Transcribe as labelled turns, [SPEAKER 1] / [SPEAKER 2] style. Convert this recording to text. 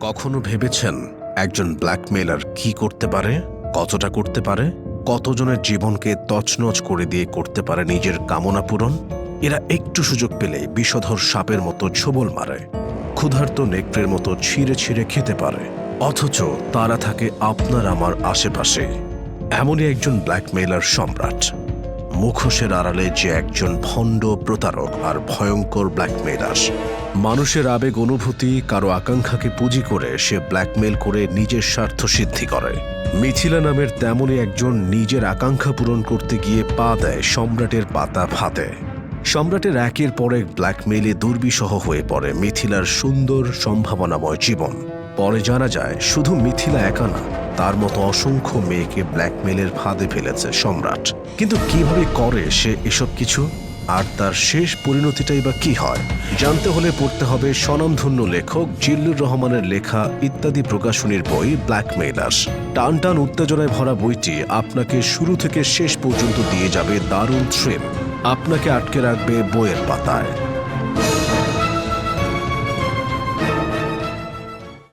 [SPEAKER 1] কখনো ভেবেছেন একজন ব্ল্যাকমেলার কি করতে পারে, কতটা করতে পারে, কতজনের জীবনকে তছনছ করে দিয়ে করতে পারে নিজের কামনা পূরণ? এরা একটু সুযোগ পেলে বিষধর সাপের মতো ছোবল মারে, ক্ষুধার্ত নেকড়ের মতো ছিঁড়ে ছিঁড়ে খেতে পারে। অথচ তারা থাকে আপনার আমার আশেপাশে। এমনই একজন ব্ল্যাকমেলার সম্রাট। মুখোশের আড়ালে যে একজন ভণ্ড প্রতারক আর ভয়ঙ্কর ব্ল্যাকমেলার মানুষের আবেগ অনুভূতি, কারও আকাঙ্ক্ষাকে পুঁজি করে সে ব্ল্যাকমেল করে নিজের স্বার্থ সিদ্ধি করে। মিথিলা নামের তেমনই একজন নিজের আকাঙ্ক্ষা পূরণ করতে গিয়ে পা দেয় সম্রাটের পাতা ফাতে সম্রাটের একের পর এক ব্ল্যাকমেলে দুর্বিষহ হয়ে পড়ে মিথিলার সুন্দর, সম্ভাবনাময় জীবন। পরে জানা যায়, শুধু মিথিলা একা না, তার মতো অসংখ্য মেয়েকে ব্ল্যাকমেলের ফাঁদে ফেলেছে সম্রাট। কিন্তু কীভাবে করে সে এসব কিছু? আর তার শেষ পরিণতিটাই বা কি হয়, জানতে হলে পড়তে হবে স্বনামধন্য লেখক জিল্লুর রহমানের লেখা ইত্যাদি প্রকাশনীর বই ব্ল্যাকমেলার্স টান টান উত্তেজনায় ভরা বইটি আপনাকে শুরু থেকে শেষ পর্যন্ত দিয়ে যাবে দারুণ থ্রিল আপনাকে আটকে রাখবে বইয়ের পাতায়।